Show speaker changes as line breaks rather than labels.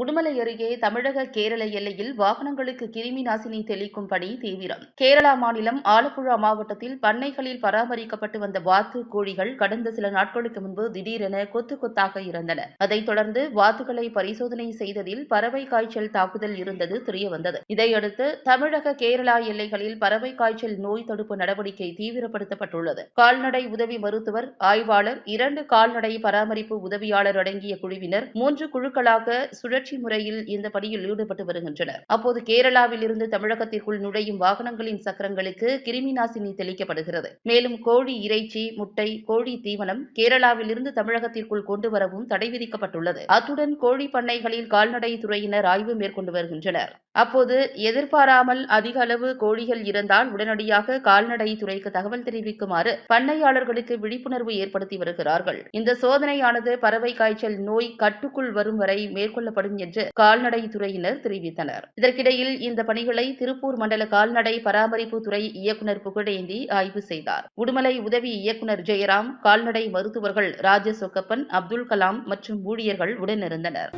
உடுமலை அருகே தமிழக கேரள எல்லையில் வாகனங்களுக்கு கிருமி நாசினி தெளிக்கும் பணி தீவிரம். கேரளா மாநிலம் ஆலப்புழா மாவட்டத்தில் பண்ணைகளில் பராமரிக்கப்பட்டு வந்த வாத்து கோழிகள் கடந்த சில நாட்களுக்கு முன்பு திடீரென கொத்து கொத்தாக இறந்தன. அதைத் தொடர்ந்து வாத்துகளை பரிசோதனை செய்ததில் பறவை காய்ச்சல் தாக்குதல் இருந்தது தெரியவந்தது. இதையடுத்து தமிழக கேரளா எல்லைகளில் பறவை காய்ச்சல் நோய் தடுப்பு நடவடிக்கை தீவிரப்படுத்தப்பட்டுள்ளது. கால்நடை உதவி மருத்துவர் ஆய்வாளர் இரண்டு கால்நடை பராமரிப்பு உதவியாளர் அடங்கிய குழுவினர் மூன்று குழுக்களாக சுழற்சி முறையில் இந்த பணியில் ஈடுபட்டு வருகின்றனர். அப்போது கேரளாவில் இருந்து தமிழகத்திற்குள் நுழையும் வாகனங்களின் சக்கரங்களுக்கு கிருமி நாசினி தெளிக்கப்படுகிறது. மேலும் கோழி இறைச்சி முட்டை கோழி தீவனம் கேரளாவில் இருந்து தமிழகத்திற்குள் கொண்டு வரவும் தடை விதிக்கப்பட்டுள்ளது. அத்துடன் கோழி பண்ணைகளில் கால்நடை துறையினர் ஆய்வு மேற்கொண்டு வருகின்றனர். அப்போது எதிர்பாராமல் அதிக அளவு கோழிகள் இருந்தால் உடனடியாக கால்நடை துறைக்கு தகவல் தெரிவிக்குமாறு பண்ணையாளர்களுக்கு விழிப்புணர்வு ஏற்படுத்தி வருகிறார்கள். இந்த சோதனையானது பறவை காய்ச்சல் நோய் கட்டுக்குள் வரும் வரை மேற்கொள்ளப்படும் என்று கால்நடை துறையினர் தெரிவித்தனர். இதற்கிடையில் இந்த பணிகளை திருப்பூர் மண்டல கால்நடை பராமரிப்பு துறை இயக்குநர் புகழேந்தி ஆய்வு செய்தார். உடுமலை உதவி இயக்குநர் ஜெயராம் கால்நடை மருத்துவர்கள் ராஜ சொக்கப்பன் அப்துல் கலாம் மற்றும் ஊழியர்கள் உடனிருந்தனர்.